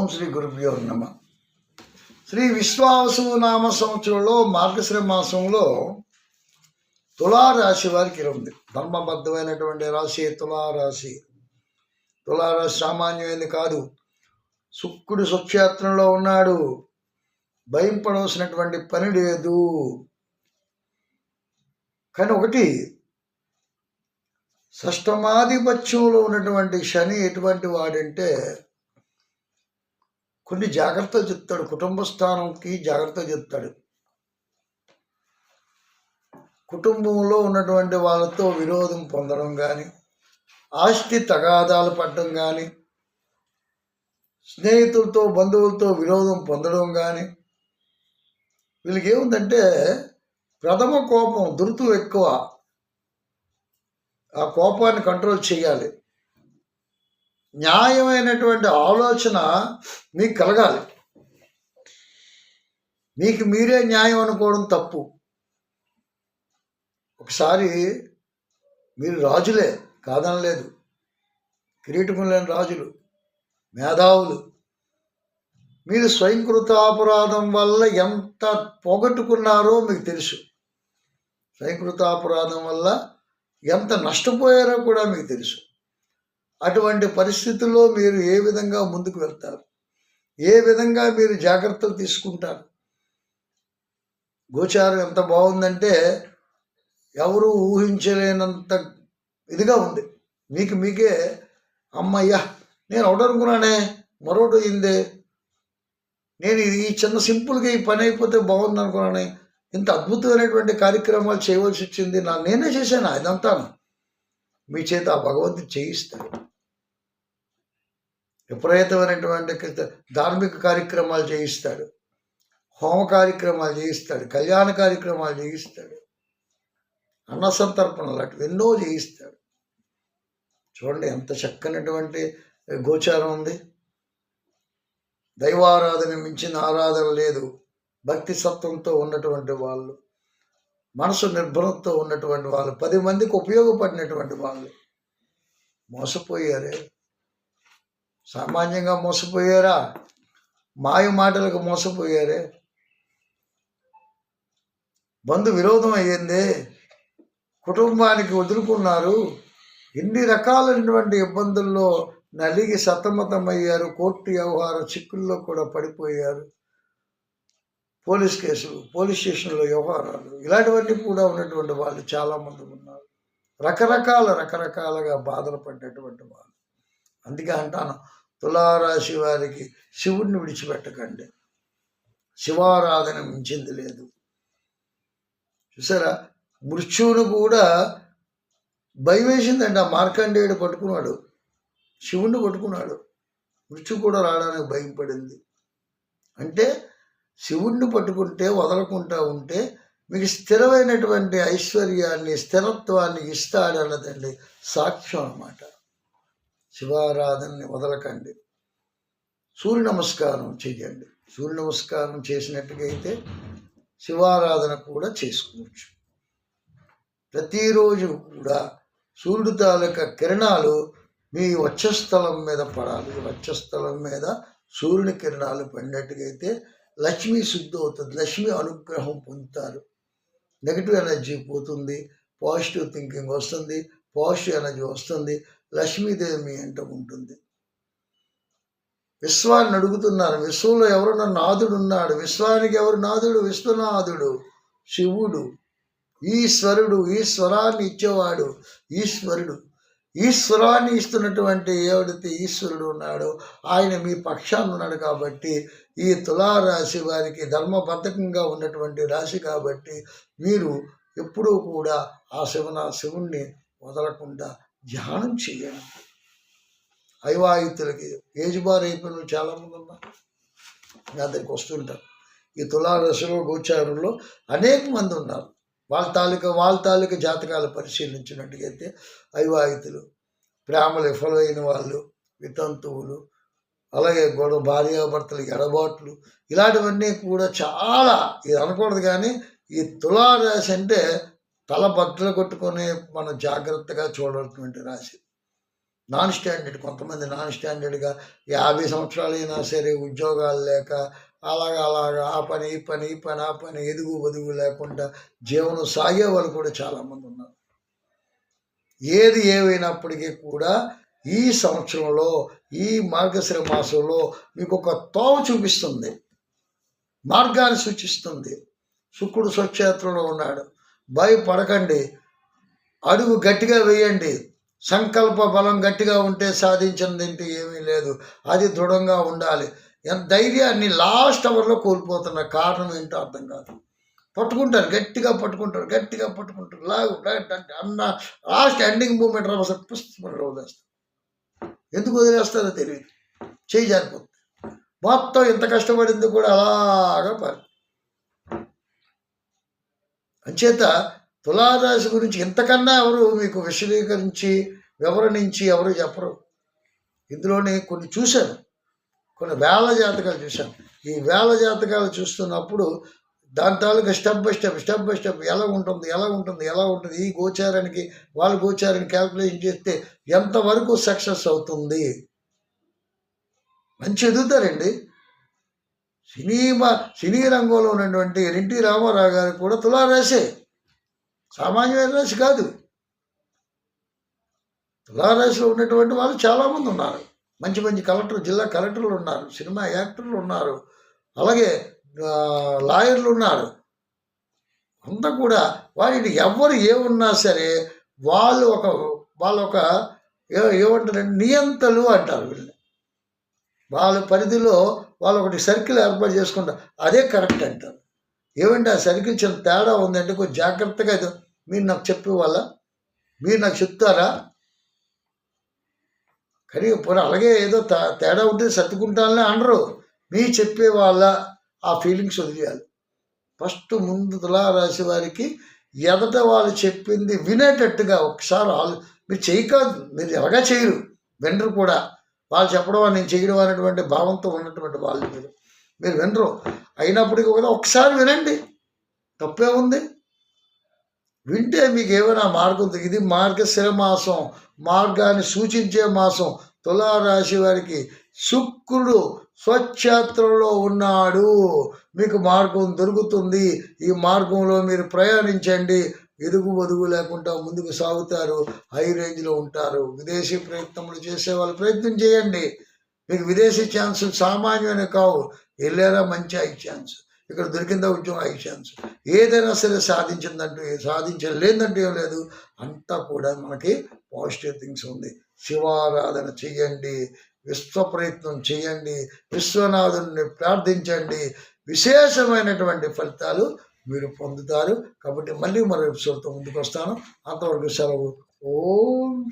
ఓం శ్రీ గురుభ్యో నమ. శ్రీ విశ్వావసు నామ సంవత్సరంలో మార్గశ్రీ మాసంలో తులారాశి వారికి ఉంది. ధర్మబద్ధమైనటువంటి రాశి తులారాశి. తులారాశి సామాన్యమైనది కాదు. శుక్రుడు స్వక్షేత్రంలో ఉన్నాడు. భయం పడవలసినటువంటి పని లేదు. కానీ ఒకటి షష్టమాధిపత్యంలో ఉన్నటువంటి శని ఎటువంటి వాడంటే కొన్ని జాగ్రత్తలు చెప్తాడు. కుటుంబ స్థానంకి జాగ్రత్త చెప్తాడు. కుటుంబంలో ఉన్నటువంటి వాళ్ళతో విరోధం పొందడం కానీ ఆస్తి తగాదాలు పడడం కానీ స్నేహితులతో బంధువులతో విరోధం పొందడం కానీ వీళ్ళకి ఏముందంటే ప్రథమ కోపం దురుతు ఎక్కువ. ఆ కోపాన్ని కంట్రోల్ చేయాలి. న్యాయమైనటువంటి ఆలోచన మీకు కలగాలి. మీకు మీరే న్యాయం అనుకోవడం తప్పు. ఒకసారి మీరు రాజులే కాదనలేదు కిరీటం లేని రాజులు మేధావులు. మీరు స్వయంకృతాపరాధం వల్ల ఎంత పోగొట్టుకున్నారో మీకు తెలుసు. స్వయంకృతాపరాధం వల్ల ఎంత నష్టపోయారో కూడా మీకు తెలుసు. అటువంటి పరిస్థితుల్లో మీరు ఏ విధంగా ముందుకు వెళ్తారు? ఏ విధంగా మీరు జాగ్రత్తలు తీసుకుంటారు? గోచారం ఎంత బాగుందంటే ఎవరు ఊహించలేనంత ఇదిగా ఉంది. మీకు మీకే అమ్మయ్యా నేను ఒకటి మరొకటి అయిందే. నేను ఇది ఈ చిన్న సింపుల్గా ఈ పని అయిపోతే బాగుంది అనుకున్నానే. ఇంత అద్భుతమైనటువంటి కార్యక్రమాలు చేయవలసి వచ్చింది. నా నేనే చేశాను. ఇదంతా మీ చేత ఆ భగవంతుడు చేయిస్తాడు. విపరీతమైనటువంటి ధార్మిక కార్యక్రమాలు చేయిస్తాడు. హోమ కార్యక్రమాలు చేయిస్తాడు. కళ్యాణ కార్యక్రమాలు చేయిస్తాడు. అన్న సంతర్పణలు లాంటివి ఎన్నో చేయిస్తాడు. చూడండి ఎంత చక్కనటువంటి గోచారం ఉంది. దైవారాధన మించిన ఆరాధన లేదు. భక్తి సత్వంతో ఉన్నటువంటి వాళ్ళు మనసు నిర్భరంతో ఉన్నటువంటి వాళ్ళు పది మందికి ఉపయోగపడినటువంటి వాళ్ళు మోసపోయారే. సామాన్యంగా మోసపోయారా? మాయ మాటలకు మోసపోయారే? బంధు విరోధం అయ్యిందే? కుటుంబానికి వదులుకున్నారు? ఎన్ని రకాలైనటువంటి ఇబ్బందుల్లో నలిగి సతమతమయ్యారు. కోర్టు వ్యవహార చిక్కుల్లో కూడా పడిపోయారు. పోలీస్ కేసులు పోలీస్ స్టేషన్లో వ్యవహారాలు ఇలాంటివన్నీ కూడా ఉన్నటువంటి వాళ్ళు చాలామంది ఉన్నారు. రకరకాల రకరకాలుగా బాధలు పడ్డటువంటి వాళ్ళు. అందుకే అంటాను తులారాశి వారికి శివుడిని విడిచిపెట్టకండి. శివారాధన మించింది లేదు. చూసారా? మృత్యువును కూడా భయం వేసిందండి ఆ మార్కండేయుడు పట్టుకున్నాడు. శివుణ్ణి పట్టుకున్నాడు. మృత్యు కూడా రావడానికి భయం పడింది అంటే శివుణ్ణి పట్టుకుంటే వదలకుండా ఉంటే మీకు స్థిరమైనటువంటి ఐశ్వర్యాన్ని స్థిరత్వాన్ని ఇస్తాడన్నదండి సాక్ష్యం అన్నమాట. శివారాధనని వదలకండి. సూర్య నమస్కారం చేయండి సూర్య నమస్కారం చేసినట్టుగా అయితే శివారాధన కూడా చేసుకోవచ్చు. ప్రతిరోజు కూడా సూర్యుడు తాలూకా కిరణాలు మీ వచ్చస్థలం మీద పడాలి. వచ్చస్థలం మీద సూర్యుని కిరణాలు పడినట్టుగైతే లక్ష్మి శుద్ధి అవుతుంది. లక్ష్మి అనుగ్రహం పొందుతారు. నెగిటివ్ ఎనర్జీ పోతుంది. పాజిటివ్ థింకింగ్ వస్తుంది. పాజిటివ్ ఎనర్జీ వస్తుంది. లక్ష్మీదేవి మీ ఉంటుంది. విశ్వాన్ని అడుగుతున్నారు. విశ్వంలో ఎవరన్నా నాదుడు ఉన్నాడు. విశ్వానికి ఎవరు నాదుడు? విశ్వనాథుడు శివుడు ఈశ్వరుడు ఈశ్వరాన్ని ఇచ్చేవాడు ఈశ్వరుడు. ఈశ్వరాన్ని ఇస్తున్నటువంటి ఎవడైతే ఈశ్వరుడు ఉన్నాడో ఆయన మీ పక్షాన్ని ఉన్నాడు కాబట్టి ఈ తులారాశి వారికి ధర్మబద్ధకంగా ఉన్నటువంటి రాశి కాబట్టి మీరు ఎప్పుడూ కూడా ఆ శివన శివుణ్ణి వదలకుండా ధ్యానం చేయండి అవివాహితులకి ఏజ్ బార్ అయిపోయిన చాలామంది ఉన్నారు. నా దగ్గరికి వస్తుంటారు. ఈ తులారాశిలో గోచారంలో అనేక మంది ఉన్నారు. వాళ్ళ తాలూకా వాళ్ళ తాలూకా జాతకాలు పరిశీలించినట్టుగైతే అవివాహితులు ప్రేమలు విఫలమైన వాళ్ళు వితంతువులు అలాగే గొడవ భార్యాభర్తలు ఎడబాట్లు ఇలాంటివన్నీ కూడా చాలా ఇది అనకూడదు కానీ ఈ తులారాశి అంటే తల బద్దలు కొట్టుకొని మనం జాగ్రత్తగా చూడాల్సినటువంటి రాశి. నాన్ స్టాండర్డ్ కొంతమంది నాన్ స్టాండర్డ్గా యాభై సంవత్సరాలు అయినా సరే ఉద్యోగాలు లేక అలాగా అలాగా ఆ పని ఈ పని ఈ పని ఆ పని ఎదుగు బదుగు లేకుండా జీవనం సాగే వాళ్ళు కూడా చాలామంది ఉన్నారు. ఏది ఏమైనప్పటికీ కూడా ఈ సంవత్సరంలో ఈ మార్గశిర మాసంలో మీకు ఒక తోవ చూపిస్తుంది. మార్గాన్ని సూచిస్తుంది. శుక్రుడు స్వక్షేత్రంలో ఉన్నాడు. భయపడకండి. అడుగు గట్టిగా వేయండి. సంకల్ప బలం గట్టిగా ఉంటే సాధించినది ఏమీ లేదు. అది దృఢంగా ఉండాలి. ఎంత ధైర్యాన్ని లాస్ట్ అవర్లో కోల్పోతున్న కారణం ఏంటో అర్థం కాదు. పట్టుకుంటారు గట్టిగా పట్టుకుంటారు గట్టిగా పట్టుకుంటారు. లాగు అన్న లాస్ట్ ఎండింగ్ మూమెంట్ రావు పుస్తకం వదిలేస్తారు. ఎందుకు వదిలేస్తారో తెలియదు. చేయి జారిపోతుంది. మొత్తం ఇంత కష్టపడింది కూడా అలాగా పారి అంచేత తులారాశి గురించి ఇంతకన్నా ఎవరు మీకు విశదీకరించి వివరణించి ఎవరు చెప్పరు. ఇందులోనే కొన్ని చూశాను. కొన్ని వేల జాతకాలు చూశాను. ఈ వేల జాతకాలు చూస్తున్నప్పుడు దాని తాలూకా step by step step by step ఎలా ఉంటుంది ఎలా ఉంటుంది ఎలా ఉంటుంది ఈ గోచారానికి వాళ్ళ గోచారాన్ని క్యాల్కులేషన్ చేస్తే ఎంతవరకు సక్సెస్ అవుతుంది? మంచి ఎదుగుతారండి. సినిమా సినీ రంగంలో ఉన్నటువంటి ఎన్టీ రామారావు గారు కూడా తులారాశే. సామాన్యమైన రాశి కాదు. తులారాశిలో ఉన్నటువంటి వాళ్ళు చాలామంది ఉన్నారు. మంచి మంచి కలెక్టర్ జిల్లా కలెక్టర్లు ఉన్నారు సినిమా యాక్టర్లు ఉన్నారు అలాగే లాయర్లు ఉన్నారు. అంతా కూడా వారిని ఎవరు ఏమున్నా సరే వాళ్ళు ఒక వాళ్ళు ఒక ఏమంటారు నియంతలు అంటారు వీళ్ళు వాళ్ళ పరిధిలో వాళ్ళు ఒకటి సర్కిల్ ఏర్పాటు చేసుకుంటారు అదే కరెక్ట్ అంటారు. ఏమంటే ఆ సర్కిల్ చిన్న తేడా ఉందంటే కొంచెం జాగ్రత్తగా ఇది మీరు నాకు చెప్పే వాళ్ళ మీరు నాకు చెప్తారా? కానీ పోనీ అలాగే ఏదో తా- తేడా ఉంటే సర్దుకుంటానని అనరు. మీ చెప్పే వాళ్ళ ఆ ఫీలింగ్స్ వదిలేయాలి. ఫస్ట్ ముందు తులారాశి వారికి ఎదట వాళ్ళు చెప్పింది వినేటట్టుగా ఒకసారి వాళ్ళు మీరు చేయకాదు మీరు ఎలాగా చేయరు. వినరు కూడా. వాళ్ళు చెప్పడం నేను చేయడం అనేటువంటి భావంతో ఉన్నటువంటి వాళ్ళు మీరు. మీరు వినరు. అయినప్పటికీ కూడా ఒకసారి వినండి. తప్పే ఉంది. వింటే మీకు ఏమైనా మార్గం ఇది మార్గశిర మాసం. మార్గాన్ని సూచించే మాసం. తులారాశి వారికి శుక్రుడు స్వక్షేత్రంలో ఉన్నాడు. మీకు మార్గం దొరుకుతుంది. ఈ మార్గంలో మీరు ప్రయాణించండి. ఎదుగు వదుగు లేకుండా ముందుకు సాగుతారు హై రేంజ్లో ఉంటారు. విదేశీ ప్రయత్నములు చేసే వాళ్ళు ప్రయత్నం చేయండి. మీకు విదేశీ ఛాన్స్ సామాన్యమైన కావు. వెళ్ళారా మంచి హై ఛాన్స్. ఇక్కడ దొరికిందా ఉద్యోగం హై ఛాన్స్. ఏదైనా సరే సాధించిందంటూ ఏ- సాధించలేదంటూ ఏం లేదు. అంతా కూడా మనకి పాజిటివ్ థింగ్స్ ఉంది. శివారాధన చేయండి. విశ్వ ప్రయత్నం చేయండి. విశ్వనాథుని ప్రార్థించండి. విశేషమైనటువంటి ఫలితాలు మీరు పొందుతారు. కాబట్టి మళ్ళీ మరో ఎపిసోడ్తో ముందుకు వస్తాను. అంతవరకు సెలవు. ఓం